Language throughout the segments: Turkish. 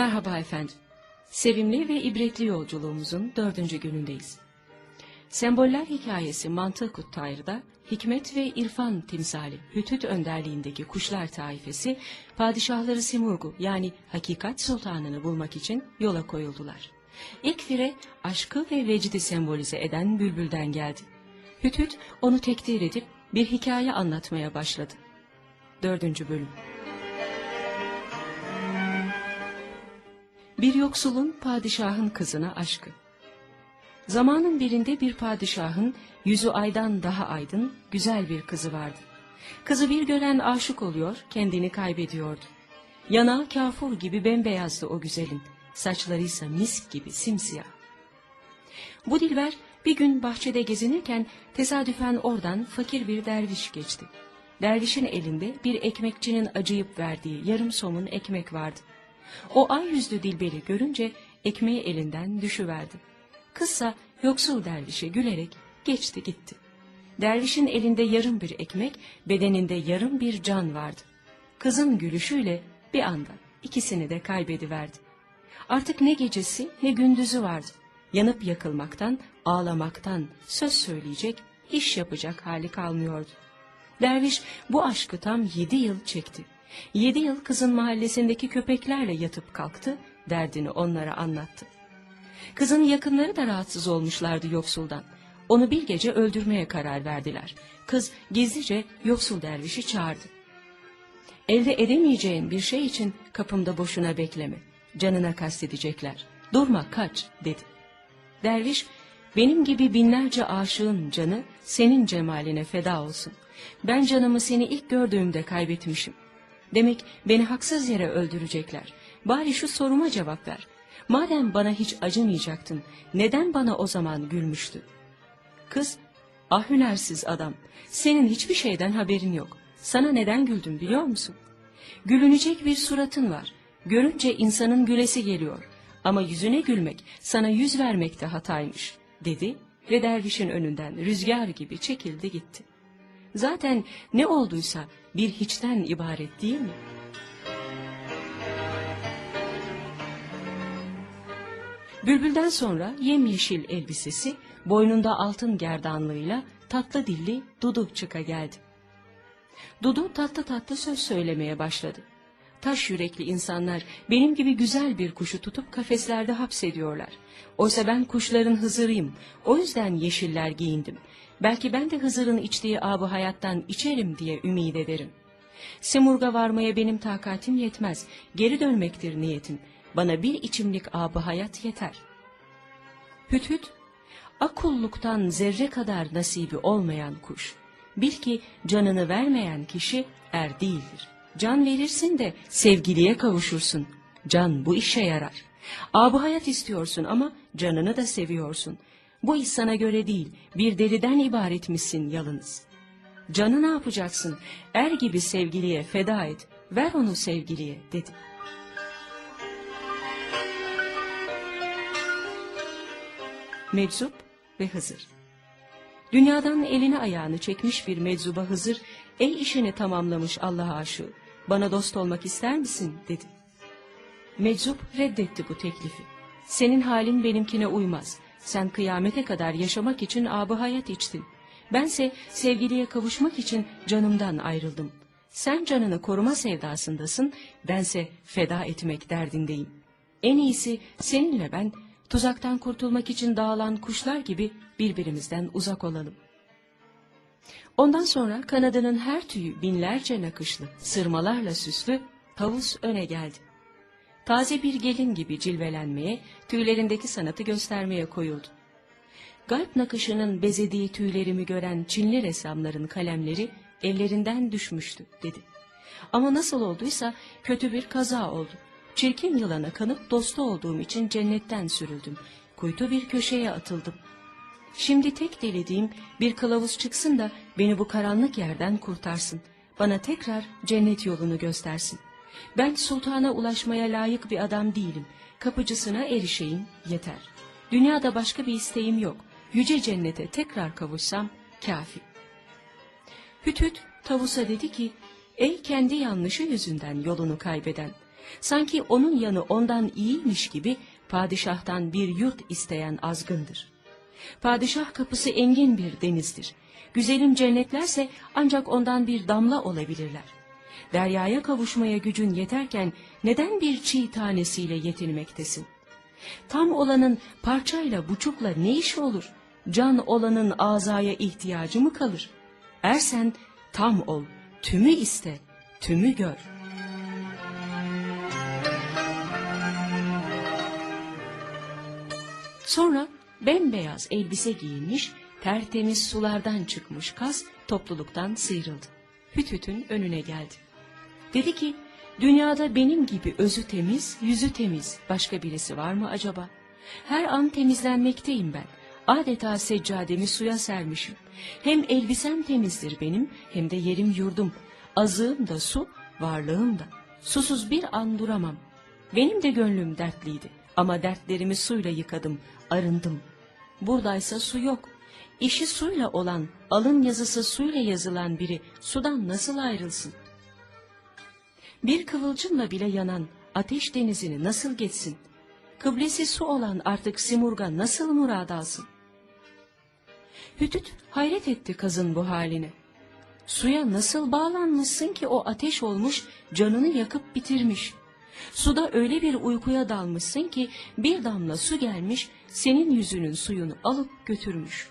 Merhaba efendim. Sevimli ve ibretli yolculuğumuzun dördüncü günündeyiz. Semboller hikayesi Mantık Kuttayır'da hikmet ve irfan timsali Hütüt önderliğindeki kuşlar taifesi padişahları Simurgu yani hakikat sultanını bulmak için yola koyuldular. İlk fire aşkı ve vecdi sembolize eden bülbülden geldi. Hütüt onu tekdir edip bir hikaye anlatmaya başladı. Dördüncü bölüm. Bir yoksulun padişahın kızına aşkı. Zamanın birinde bir padişahın yüzü aydan daha aydın, güzel bir kızı vardı. Kızı bir gören aşık oluyor, kendini kaybediyordu. Yanağı kafur gibi bembeyazdı o güzelin, saçları ise misk gibi simsiyah. Bu dilber bir gün bahçede gezinirken tesadüfen oradan fakir bir derviş geçti. Dervişin elinde bir ekmekçinin acıyıp verdiği yarım somun ekmek vardı. O ay yüzlü dilberi görünce ekmeği elinden düşüverdi. Kızsa yoksul dervişe gülerek geçti gitti. Dervişin elinde yarım bir ekmek, bedeninde yarım bir can vardı. Kızın gülüşüyle bir anda ikisini de kaybediverdi. Artık ne gecesi ne gündüzü vardı. Yanıp yakılmaktan, ağlamaktan, söz söyleyecek, iş yapacak hali kalmıyordu. Derviş bu aşkı tam yedi yıl çekti. Yedi yıl kızın mahallesindeki köpeklerle yatıp kalktı, derdini onlara anlattı. Kızın yakınları da rahatsız olmuşlardı yoksuldan. Onu bir gece öldürmeye karar verdiler. Kız gizlice yoksul dervişi çağırdı. Elde edemeyeceğin bir şey için kapımda boşuna bekleme. Canına kastedecekler. Durma kaç dedi. Derviş benim gibi binlerce aşığın canı senin cemaline feda olsun. Ben canımı seni ilk gördüğümde kaybetmişim. Demek beni haksız yere öldürecekler. Bari şu soruma cevap ver. Madem bana hiç acımayacaktın, neden bana o zaman gülmüştü? Kız, ah hünersiz adam, senin hiçbir şeyden haberin yok. Sana neden güldüm biliyor musun? Gülünecek bir suratın var. Görünce insanın gülesi geliyor. Ama yüzüne gülmek, sana yüz vermek de hataymış, dedi ve dervişin önünden rüzgar gibi çekildi gitti. Zaten ne olduysa bir hiçten ibaret değil mi? Bülbülden sonra yemyeşil elbisesi, boynunda altın gerdanlığıyla tatlı dilli Dudu çıka geldi. Dudu tatlı tatlı söz söylemeye başladı. Taş yürekli insanlar benim gibi güzel bir kuşu tutup kafeslerde hapsediyorlar. Oysa ben kuşların hızırıyım. O yüzden yeşiller giyindim. Belki ben de Hızır'ın içtiği abı hayattan içerim diye ümid ederim. Simurg'a varmaya benim takatim yetmez. Geri dönmektir niyetim. Bana bir içimlik abı hayat yeter. Hüt hüt, akulluktan zerre kadar nasibi olmayan kuş. Bil ki canını vermeyen kişi er değildir. Can verirsin de sevgiliye kavuşursun. Can bu işe yarar. Abı hayat istiyorsun ama canını da seviyorsun. Bu iş sana göre değil, bir deliden ibaretmişsin yalınız. Canı ne yapacaksın? Er gibi sevgiliye feda et, ver onu sevgiliye dedi. Meczup ve Hızır Dünyadan elini ayağını çekmiş bir meczuba Hızır, ey işini tamamlamış Allah'a aşığı, bana dost olmak ister misin dedi. Meczup reddetti bu teklifi. Senin halin benimkine uymaz. Sen kıyamete kadar yaşamak için abı hayat içtin. Bense sevgiliye kavuşmak için canımdan ayrıldım. Sen canını koruma sevdasındasın, bense feda etmek derdindeyim. En iyisi seninle ben tuzaktan kurtulmak için dağılan kuşlar gibi birbirimizden uzak olalım. Ondan sonra kanadının her tüyü binlerce nakışlı, sırmalarla süslü tavus öne geldi. Taze bir gelin gibi cilvelenmeye, tüylerindeki sanatı göstermeye koyuldu. Galp nakışının bezediği tüylerimi gören Çinli ressamların kalemleri ellerinden düşmüştü dedi. Ama nasıl olduysa kötü bir kaza oldu. Çirkin yılana kanıp dostu olduğum için cennetten sürüldüm. Kuytu bir köşeye atıldım. Şimdi tek dilediğim bir kılavuz çıksın da beni bu karanlık yerden kurtarsın. Bana tekrar cennet yolunu göstersin. Ben sultana ulaşmaya layık bir adam değilim. Kapıcısına erişeyim yeter. Dünyada başka bir isteğim yok. Yüce cennete tekrar kavuşsam kafi. Hüt hüt tavusa dedi ki, ey kendi yanlışı yüzünden yolunu kaybeden, Sanki onun yanı ondan iyiymiş gibi padişahtan bir yurt isteyen azgındır. Padişah kapısı engin bir denizdir. Güzelim cennetlerse ancak ondan bir damla olabilirler. Deryaya kavuşmaya gücün yeterken neden bir çiğ tanesiyle yetinmektesin? Tam olanın parçayla buçukla ne işi olur? Can olanın azaya ihtiyacı mı kalır? Ersen tam ol, tümü iste, tümü gör. Sonra bembeyaz elbise giyinmiş, tertemiz sulardan çıkmış kaz topluluktan sıyrıldı. Hüthüt'ün önüne geldi. Dedi ki, dünyada benim gibi özü temiz, yüzü temiz başka birisi var mı acaba? Her an temizlenmekteyim ben. Adeta seccademi suya sermişim. Hem elbisem temizdir benim, hem de yerim yurdum. Azığım da su, varlığım da. Susuz bir an duramam. Benim de gönlüm dertliydi. Ama dertlerimi suyla yıkadım, arındım. Buradaysa su yok. İşi suyla olan, alın yazısı suyla yazılan biri sudan nasıl ayrılsın? Bir kıvılcımla bile yanan ateş denizini nasıl geçsin? Kıblesi su olan artık Simurg'a nasıl murad alsın? Hütüt hayret etti kazın bu haline. Suya nasıl bağlanmışsın ki o ateş olmuş, canını yakıp bitirmiş. Suda öyle bir uykuya dalmışsın ki bir damla su gelmiş, senin yüzünün suyunu alıp götürmüş.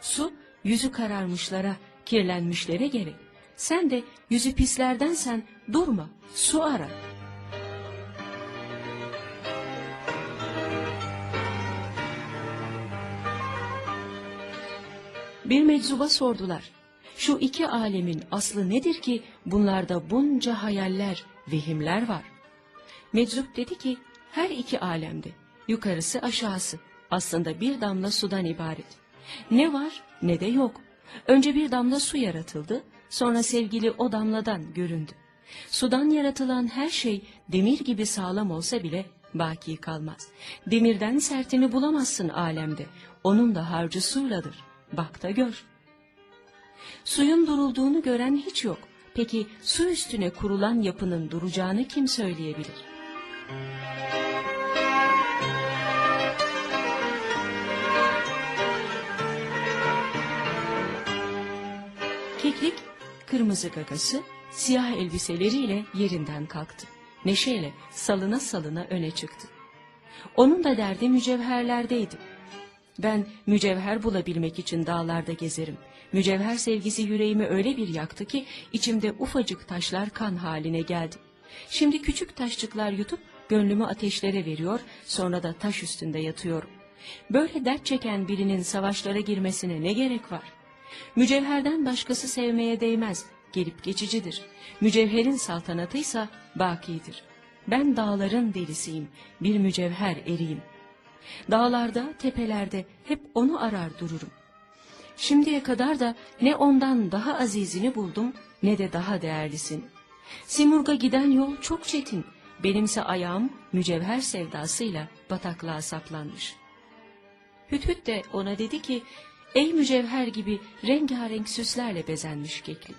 Su, yüzü kararmışlara, kirlenmişlere gerek. Sen de yüzü pislerdensen durma, su ara. Bir meczuba sordular. Şu iki alemin aslı nedir ki bunlarda bunca hayaller, vehimler var? Meczup dedi ki her iki alemde yukarısı aşağısı aslında bir damla sudan ibaret. Ne var ne de yok. Önce bir damla su yaratıldı sonra sevgili o damladan göründü. Sudan yaratılan her şey demir gibi sağlam olsa bile baki kalmaz. Demirden sertini bulamazsın alemde. Onun da harcı suyladır. Bak da gör. Suyun durulduğunu gören hiç yok. Peki su üstüne kurulan yapının duracağını kim söyleyebilir? Keklik, kırmızı gagası, siyah elbiseleriyle yerinden kalktı. Neşeyle salına salına öne çıktı. Onun da derdi mücevherlerdeydi. Ben mücevher bulabilmek için dağlarda gezerim. Mücevher sevgisi yüreğimi öyle bir yaktı ki içimde ufacık taşlar kan haline geldi. Şimdi küçük taşçıklar yutup gönlümü ateşlere veriyor, sonra da taş üstünde yatıyorum. Böyle dert çeken birinin savaşlara girmesine ne gerek var? Mücevherden başkası sevmeye değmez, gelip geçicidir. Mücevherin saltanatıysa bakidir. Ben dağların delisiyim, bir mücevher eriyim. Dağlarda, tepelerde hep onu arar dururum. Şimdiye kadar da ne ondan daha azizini buldum ne de daha değerlisini. Simurg'a giden yol çok çetin. Benimse ayağım mücevher sevdasıyla bataklığa saplanmış. Hüthüt de ona dedi ki, ey mücevher gibi rengarenk süslerle bezenmiş keklik.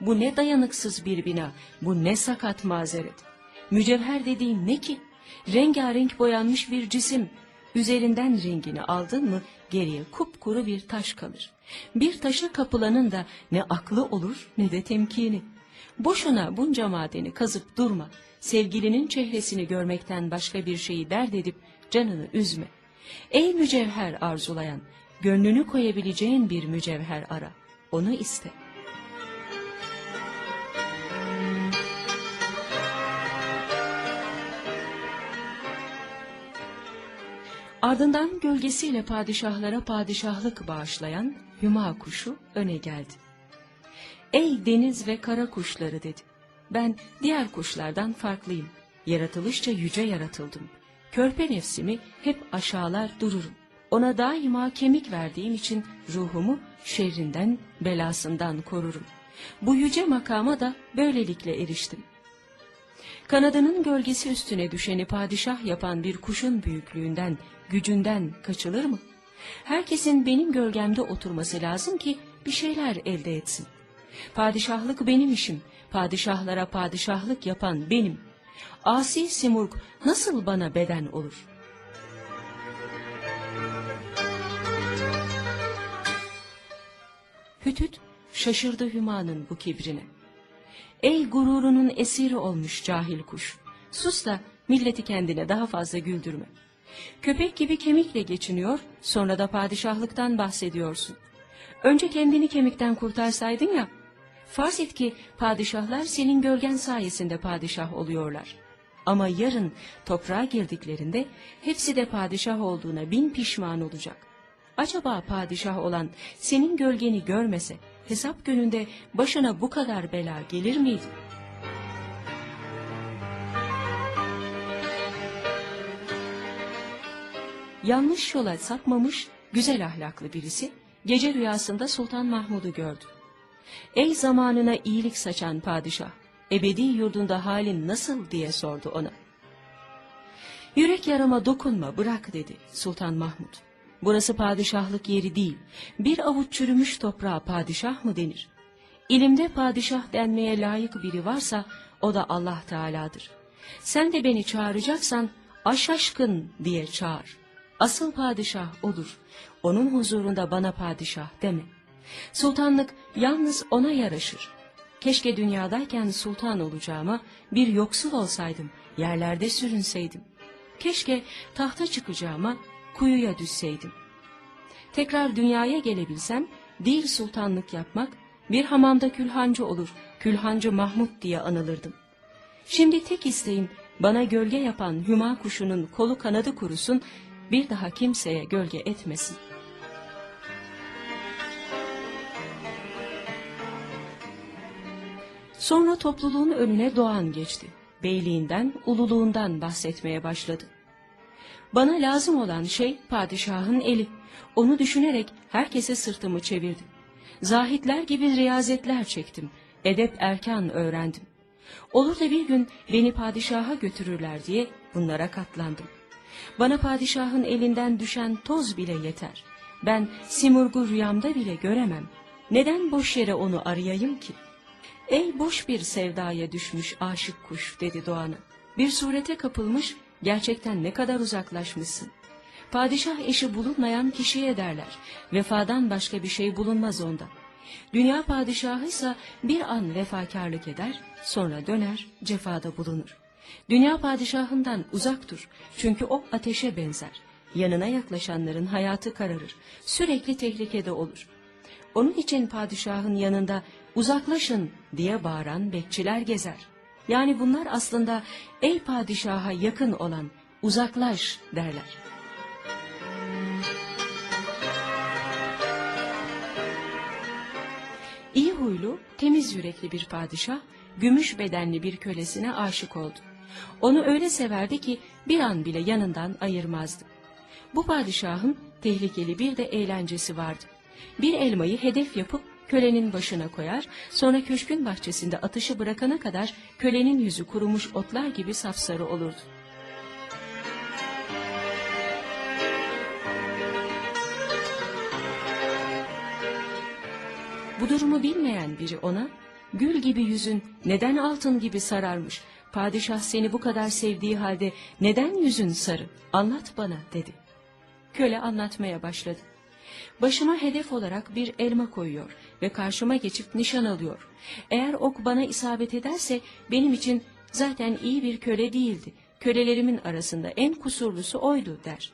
Bu ne dayanıksız bir bina, bu ne sakat mazeret. Mücevher dediğin ne ki? Rengarenk boyanmış bir cisim. Üzerinden rengini aldın mı geriye kupkuru bir taş kalır. Bir taşa kapılanın da ne aklı olur ne de temkini. Boşuna bunca madeni kazıp durma. Sevgilinin çehresini görmekten başka bir şeyi dert edip canını üzme. Ey mücevher arzulayan, gönlünü koyabileceğin bir mücevher ara. Onu iste. Ardından gölgesiyle padişahlara padişahlık bağışlayan Hüma kuşu öne geldi. Ey deniz ve kara kuşları dedi. Ben diğer kuşlardan farklıyım. Yaratılışça yüce yaratıldım. Körpe nefsimi hep aşağılar dururum. Ona daima kemik verdiğim için ruhumu şerrinden, belasından korurum. Bu yüce makama da böylelikle eriştim. Kanadının gölgesi üstüne düşeni padişah yapan bir kuşun büyüklüğünden, gücünden kaçılır mı? Herkesin benim gölgemde oturması lazım ki bir şeyler elde etsin. Padişahlık benim işim, padişahlara padişahlık yapan benim. Asi Simurg nasıl bana beden olur? Hütüt şaşırdı Hüma'nın bu kibrine. Ey gururunun esiri olmuş cahil kuş. Sus da milleti kendine daha fazla güldürme. Köpek gibi kemikle geçiniyor, sonra da padişahlıktan bahsediyorsun. Önce kendini kemikten kurtarsaydın ya. Farz et ki padişahlar senin gölgen sayesinde padişah oluyorlar. Ama yarın toprağa girdiklerinde hepsi de padişah olduğuna bin pişman olacak. Acaba padişah olan senin gölgeni görmese hesap gününde başına bu kadar bela gelir miydi? Yanlış yola sapmamış güzel ahlaklı birisi gece rüyasında Sultan Mahmud'u gördü. Ey zamanına iyilik saçan padişah, ebedi yurdunda halin nasıl diye sordu ona. Yürek yarama dokunma bırak dedi Sultan Mahmud. Burası padişahlık yeri değil. Bir avuç çürümüş toprağa padişah mı denir? İlimde padişah denmeye layık biri varsa o da Allah Teala'dır. Sen de beni çağıracaksan aşaşkın diye çağır. Asıl padişah odur. Onun huzurunda bana padişah deme. Sultanlık yalnız ona yaraşır. Keşke dünyadayken sultan olacağıma bir yoksul olsaydım, yerlerde sürünseydim. Keşke tahta çıkacağıma kuyuya düşseydim. Tekrar dünyaya gelebilsem, değil sultanlık yapmak, bir hamamda külhancı olur, külhancı Mahmud diye anılırdım. Şimdi tek isteğim bana gölge yapan hüma kuşunun kolu kanadı kurusun, bir daha kimseye gölge etmesin. Sonra topluluğun önüne Doğan geçti. Beyliğinden, ululuğundan bahsetmeye başladı. Bana lazım olan şey padişahın eli. Onu düşünerek herkese sırtımı çevirdim. Zahitler gibi riyazetler çektim. Edep erkan öğrendim. Olur da bir gün beni padişaha götürürler diye bunlara katlandım. Bana padişahın elinden düşen toz bile yeter. Ben Simurg'u rüyamda bile göremem. Neden boş yere onu arayayım ki? Ey boş bir sevdaya düşmüş aşık kuş dedi Doğan'a. Bir surete kapılmış gerçekten ne kadar uzaklaşmışsın. Padişah eşi bulunmayan kişiye derler. Vefadan başka bir şey bulunmaz onda. Dünya padişahıysa bir an vefakarlık eder, sonra döner, cefada bulunur. Dünya padişahından uzak dur, çünkü o ateşe benzer. Yanına yaklaşanların hayatı kararır, sürekli tehlikede olur. Onun için padişahın yanında uzaklaşın diye bağıran bekçiler gezer. Yani bunlar aslında ey padişaha yakın olan uzaklaş derler. İyi huylu, temiz yürekli bir padişah, gümüş bedenli bir kölesine aşık oldu. Onu öyle severdi ki bir an bile yanından ayırmazdı. Bu padişahın tehlikeli bir de eğlencesi vardı. Bir elmayı hedef yapıp kölenin başına koyar, sonra köşkün bahçesinde atışı bırakana kadar kölenin yüzü kurumuş otlar gibi safsarı olurdu. Bu durumu bilmeyen biri ona, gül gibi yüzün neden altın gibi sararmış, padişah seni bu kadar sevdiği halde neden yüzün sarı, anlat bana dedi. Köle anlatmaya başladı. Başıma hedef olarak bir elma koyuyor ve karşıma geçip nişan alıyor. Eğer ok bana isabet ederse benim için zaten iyi bir köle değildi. Kölelerimin arasında en kusurlusu oydu der.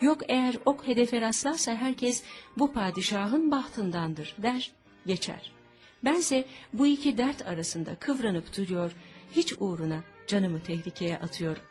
Yok eğer ok hedefe rastlarsa herkes bu padişahın bahtındandır der, geçer. Bense bu iki dert arasında kıvranıp duruyor, hiç uğruna canımı tehlikeye atıyorum.